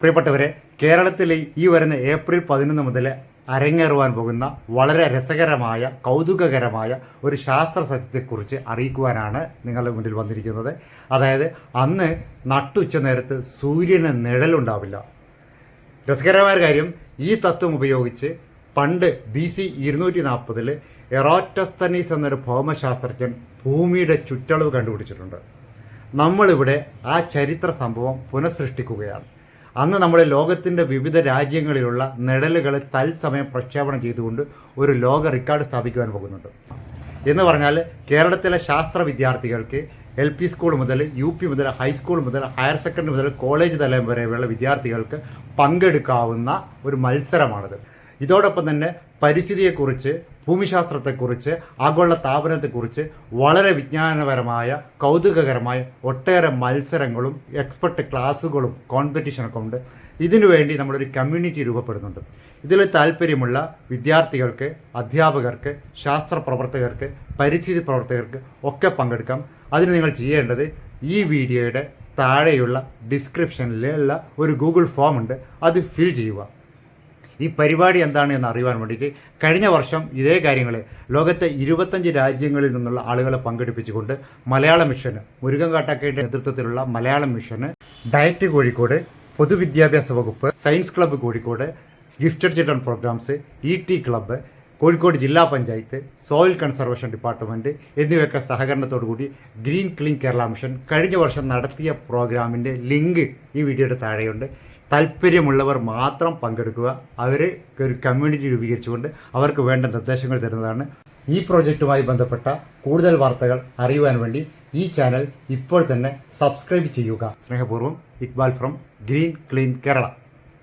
പ്രിയപ്പെട്ടവരെ കേരളത്തിലെ ഈ വരുന്ന ഏപ്രിൽ പതിനൊന്ന് മുതൽ അരങ്ങേറുവാൻ പോകുന്ന വളരെ രസകരമായ കൗതുകകരമായ ഒരു ശാസ്ത്ര സത്യത്തെക്കുറിച്ച് അറിയിക്കുവാനാണ് നിങ്ങളുടെ മുന്നിൽ വന്നിരിക്കുന്നത്. അതായത് അന്ന് നട്ടുച്ച നേരത്ത് സൂര്യന് നിഴലുണ്ടാവില്ല. രസകരമായ കാര്യം ഈ തത്വം ഉപയോഗിച്ച് പണ്ട് ബി സി ഇരുന്നൂറ്റി നാൽപ്പതിൽ എറോറ്റസ്തനീസ് എന്നൊരു ഭൗമശാസ്ത്രജ്ഞൻ ഭൂമിയുടെ ചുറ്റളവ് കണ്ടുപിടിച്ചിട്ടുണ്ട്. നമ്മളിവിടെ ആ ചരിത്ര സംഭവം പുനഃസൃഷ്ടിക്കുകയാണ്. അന്ന് നമ്മുടെ ലോകത്തിന്റെ വിവിധ രാജ്യങ്ങളിലുള്ള നിഴലുകളെ തത്സമയം പ്രക്ഷേപണം ചെയ്തുകൊണ്ട് ഒരു ലോക റെക്കോർഡ് സ്ഥാപിക്കുവാൻ പോകുന്നുണ്ട്. എന്ന് പറഞ്ഞാൽ കേരളത്തിലെ ശാസ്ത്ര വിദ്യാർത്ഥികൾക്ക് എൽ പി സ്കൂൾ മുതൽ യു പി മുതൽ ഹൈസ്കൂൾ മുതൽ ഹയർ സെക്കൻഡറി മുതൽ കോളേജ് തലം വരെയുള്ള വിദ്യാർത്ഥികൾക്ക് പങ്കെടുക്കാവുന്ന ഒരു മത്സരമാണിത്. ഇതോടൊപ്പം തന്നെ പരിസ്ഥിതിയെക്കുറിച്ച് ഭൂമിശാസ്ത്രത്തെക്കുറിച്ച് ആഗോള താപനത്തെക്കുറിച്ച് വളരെ വിജ്ഞാനപരമായ കൗതുകകരമായ ഒട്ടേറെ മത്സരങ്ങളും എക്സ്പെർട്ട് ക്ലാസ്സുകളും കോമ്പറ്റീഷനൊക്കെ ഉണ്ട്. ഇതിനുവേണ്ടി നമ്മളൊരു കമ്മ്യൂണിറ്റി രൂപപ്പെടുന്നുണ്ട്. ഇതിൽ താല്പര്യമുള്ള വിദ്യാർത്ഥികൾക്ക് അധ്യാപകർക്ക് ശാസ്ത്ര പ്രവർത്തകർക്ക് പരിസ്ഥിതി പ്രവർത്തകർക്ക് ഒക്കെ പങ്കെടുക്കാം. അതിന് നിങ്ങൾ ചെയ്യേണ്ടത് ഈ വീഡിയോയുടെ താഴെയുള്ള ഡിസ്ക്രിപ്ഷനിലുള്ള ഒരു ഗൂഗിൾ ഫോം ഉണ്ട്. അത് ഫിൽ ചെയ്യുക. ഈ പരിപാടി എന്താണ് എന്ന് അറിയുവാൻ വേണ്ടിയിട്ട് കഴിഞ്ഞ വർഷം ഇതേ കാര്യങ്ങൾ ലോകത്തെ ഇരുപത്തഞ്ച് രാജ്യങ്ങളിൽ നിന്നുള്ള ആളുകളെ പങ്കെടുപ്പിച്ചുകൊണ്ട് മലയാള മിഷന് മുരുകൻ കാട്ടാക്കയുടെ നേതൃത്വത്തിലുള്ള മലയാള മിഷന് ഡയറ്റ് കോഴിക്കോട് പൊതുവിദ്യാഭ്യാസ വകുപ്പ് science club Kozhikode gifted children programmes E T club Kozhikode ജില്ലാ പഞ്ചായത്ത് സോയിൽ കൺസർവേഷൻ ഡിപ്പാർട്ട്മെന്റ് എന്നിവയൊക്കെ സഹകരണത്തോടു കൂടി ഗ്രീൻ ക്ലീൻ കേരള മിഷൻ കഴിഞ്ഞ വർഷം നടത്തിയ പ്രോഗ്രാമിന്റെ ലിങ്ക് ഈ വീഡിയോയുടെ താഴെയുണ്ട്. താല്പര്യമുള്ളവർ മാത്രം പങ്കെടുക്കുക. അവർ ഒരു കമ്മ്യൂണിറ്റി രൂപീകരിച്ചുകൊണ്ട് അവർക്ക് വേണ്ട നിർദ്ദേശങ്ങൾ തരുന്നതാണ് ഈ പ്രോജക്റ്റുമായി ബന്ധപ്പെട്ട കൂടുതൽ വാർത്തകൾ അറിയുവാൻ വേണ്ടി ഈ ചാനൽ ഇപ്പോൾ തന്നെ സബ്സ്ക്രൈബ് ചെയ്യുക. സ്നേഹപൂർവം Iqbal from green clean Kerala